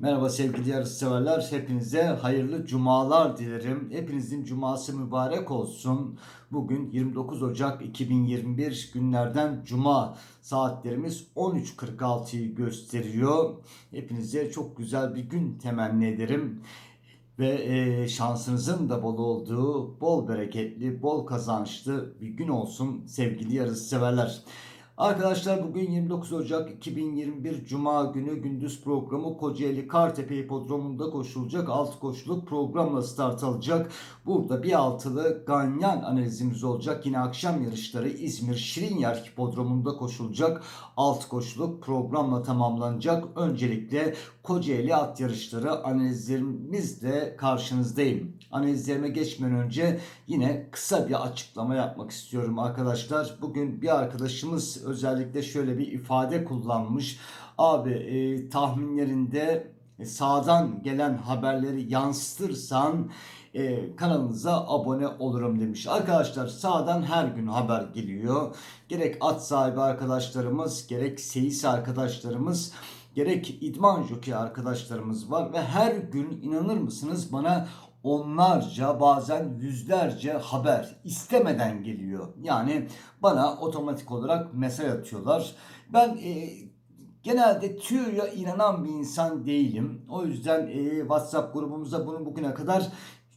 Merhaba sevgili yarışseverler. Hepinize hayırlı cumalar dilerim. Hepinizin cuması mübarek olsun. Bugün 29 Ocak 2021 günlerden cuma. Saatlerimiz 13.46'yı gösteriyor. Hepinize çok güzel bir gün temenni ederim. Ve e, şansınızın da bol olduğu, bol bereketli, bol kazançlı bir gün olsun sevgili yarışseverler. Arkadaşlar bugün 29 Ocak 2021 Cuma günü gündüz programı Kocaeli Kartepe Hipodromu'nda koşulacak 6 koşuluk programla start alacak. Burada bir altılı ganyan analizimiz olacak. Yine akşam yarışları İzmir Şirinyer Hipodromu'nda koşulacak 6 koşuluk programla tamamlanacak. Öncelikle Kocaeli at yarışları analizlerimizle karşınızdayım. Analizlerime geçmeden önce yine kısa bir açıklama yapmak istiyorum arkadaşlar. Bugün bir arkadaşımız özellikle şöyle bir ifade kullanmış. Abi e, tahminlerinde sağdan gelen haberleri yansıtırsan e, kanalınıza abone olurum demiş. Arkadaşlar sağdan her gün haber geliyor. Gerek at sahibi arkadaşlarımız gerek seyis arkadaşlarımız gerek idman jockey arkadaşlarımız var ve her gün inanır mısınız bana onlarca bazen yüzlerce haber istemeden geliyor. Yani bana otomatik olarak mesaj atıyorlar. Ben e, genelde tüyoya inanan bir insan değilim. O yüzden e, WhatsApp grubumuza bunu bugüne kadar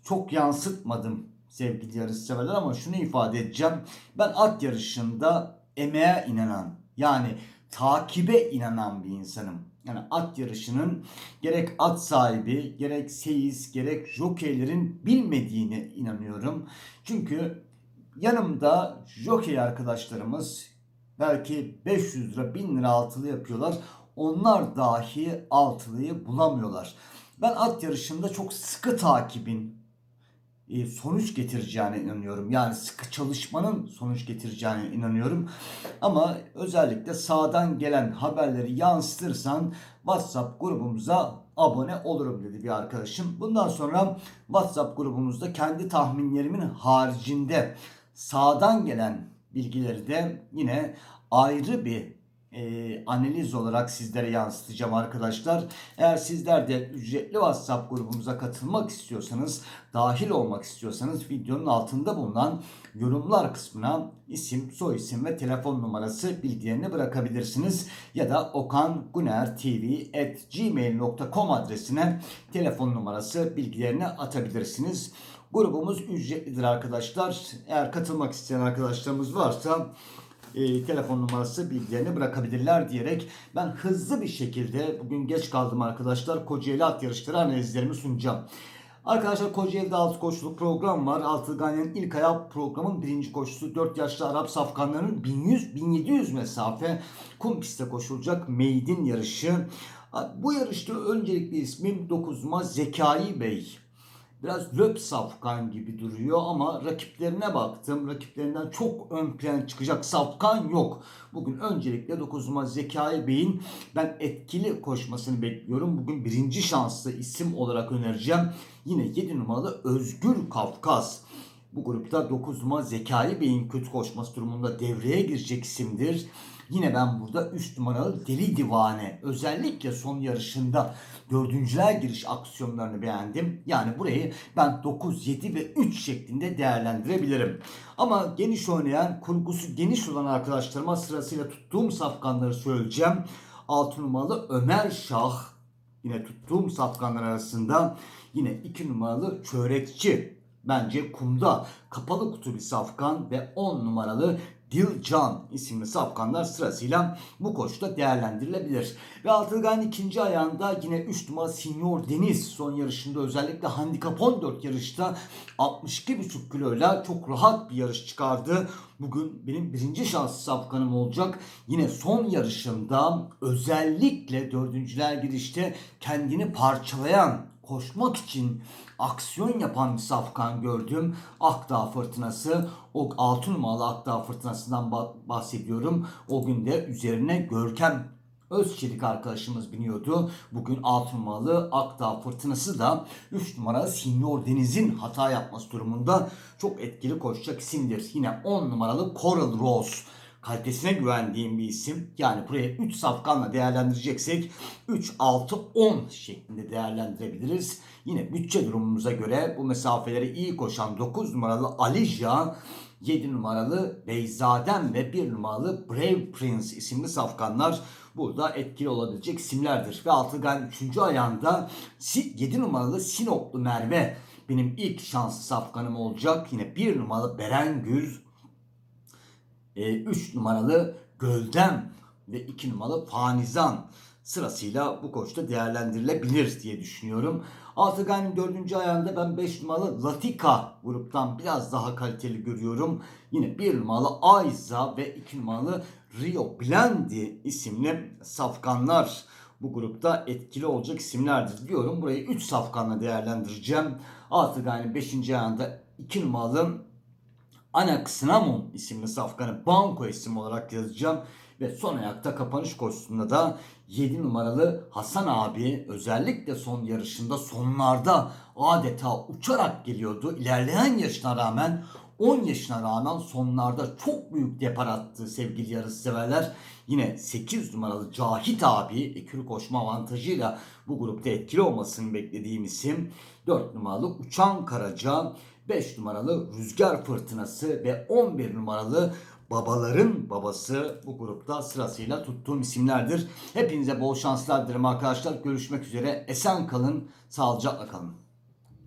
çok yansıtmadım sevgili yarışseverler ama şunu ifade edeceğim. Ben at yarışında emeğe inanan yani takibe inanan bir insanım. Yani at yarışının gerek at sahibi, gerek seyis, gerek jokeylerin bilmediğine inanıyorum. Çünkü yanımda jokey arkadaşlarımız belki 500 lira 1000 lira altılı yapıyorlar. Onlar dahi altılıyı bulamıyorlar. Ben at yarışında çok sıkı takibin sonuç getireceğine inanıyorum. Yani sıkı çalışmanın sonuç getireceğine inanıyorum. Ama özellikle sağdan gelen haberleri yansıtırsan WhatsApp grubumuza abone olurum dedi bir arkadaşım. Bundan sonra WhatsApp grubumuzda kendi tahminlerimin haricinde sağdan gelen bilgileri de yine ayrı bir e, analiz olarak sizlere yansıtacağım arkadaşlar. Eğer sizler de ücretli WhatsApp grubumuza katılmak istiyorsanız, dahil olmak istiyorsanız videonun altında bulunan yorumlar kısmına isim, soyisim ve telefon numarası bilgilerini bırakabilirsiniz. Ya da okangünertv.gmail.com adresine telefon numarası bilgilerini atabilirsiniz. Grubumuz ücretlidir arkadaşlar. Eğer katılmak isteyen arkadaşlarımız varsa e, telefon numarası bilgilerini bırakabilirler diyerek ben hızlı bir şekilde bugün geç kaldım arkadaşlar Kocaeli at yarışları analizlerimi sunacağım. Arkadaşlar Kocaeli'de 6 koşuluk program var. Altı Ganyan'ın ilk ayağı programın birinci koşusu 4 yaşlı Arap safkanlarının 1100-1700 mesafe kum pistte koşulacak meydin yarışı. Bu yarışta öncelikli ismim 9 Mart Zekai Bey biraz löp safkan gibi duruyor ama rakiplerine baktım. Rakiplerinden çok ön plan çıkacak safkan yok. Bugün öncelikle 9 numara Zekai Bey'in ben etkili koşmasını bekliyorum. Bugün birinci şanslı isim olarak önereceğim. Yine 7 numaralı Özgür Kafkas. Bu grupta 9 numara Zekai Bey'in kötü koşması durumunda devreye girecek isimdir. Yine ben burada 3 numaralı Deli Divane özellikle son yarışında dördüncüler giriş aksiyonlarını beğendim. Yani burayı ben 9, 7 ve 3 şeklinde değerlendirebilirim. Ama geniş oynayan, kurgusu geniş olan arkadaşlarıma sırasıyla tuttuğum safkanları söyleyeceğim. 6 numaralı Ömer Şah yine tuttuğum safkanlar arasında yine 2 numaralı Çörekçi bence kumda kapalı kutu bir safkan ve 10 numaralı Dilcan isimli safkanlar sırasıyla bu koşuda değerlendirilebilir. Ve Altılgan ikinci ayağında yine 3 numara Senior Deniz son yarışında özellikle handikap 14 yarışta 62,5 kiloyla çok rahat bir yarış çıkardı. Bugün benim birinci şanslı safkanım olacak. Yine son yarışında özellikle dördüncüler girişte kendini parçalayan koşmak için aksiyon yapan bir safkan gördüm. Akdağ Fırtınası, o 6 numaralı Akdağ Fırtınası'ndan bahsediyorum. O günde üzerine Görkem Özçelik arkadaşımız biniyordu. Bugün 6 numaralı Akdağ Fırtınası da 3 numara Senior Deniz'in hata yapması durumunda çok etkili koşacak isimdir. Yine 10 numaralı Coral Rose kalitesine güvendiğim bir isim. Yani buraya 3 safkanla değerlendireceksek 3, 6, 10 şeklinde değerlendirebiliriz. Yine bütçe durumumuza göre bu mesafeleri iyi koşan 9 numaralı Alija 7 numaralı Beyzaden ve 1 numaralı Brave Prince isimli safkanlar burada etkili olabilecek isimlerdir. Ve Altıgan 3. ayağında 7 numaralı Sinoplu Merve benim ilk şanslı safkanım olacak. Yine 1 numaralı Berengül, 3 numaralı Göldem ve 2 numaralı Fanizan sırasıyla bu koçta değerlendirilebilir diye düşünüyorum. Altıgan'ın dördüncü ayağında ben 5 numaralı Latika gruptan biraz daha kaliteli görüyorum. Yine 1 numaralı Ayza ve 2 numaralı Rio Blendi isimli safkanlar bu grupta etkili olacak isimlerdir diyorum. Burayı 3 safkanla değerlendireceğim. Altıgan'ın 5. ayağında 2 numaralı Anaxinamon isimli safkanı Banko isim olarak yazacağım. Ve son ayakta kapanış koşusunda da 7 numaralı Hasan abi özellikle son yarışında sonlarda adeta uçarak geliyordu. İlerleyen yaşına rağmen 10 yaşına rağmen sonlarda çok büyük depar attı sevgili yarış severler. Yine 8 numaralı Cahit abi ekürü koşma avantajıyla bu grupta etkili olmasını beklediğim isim. 4 numaralı Uçan Karaca, 5 numaralı Rüzgar Fırtınası ve 11 numaralı babaların babası bu grupta sırasıyla tuttuğum isimlerdir. Hepinize bol şanslar dilerim arkadaşlar. Görüşmek üzere. Esen kalın, sağlıcakla kalın.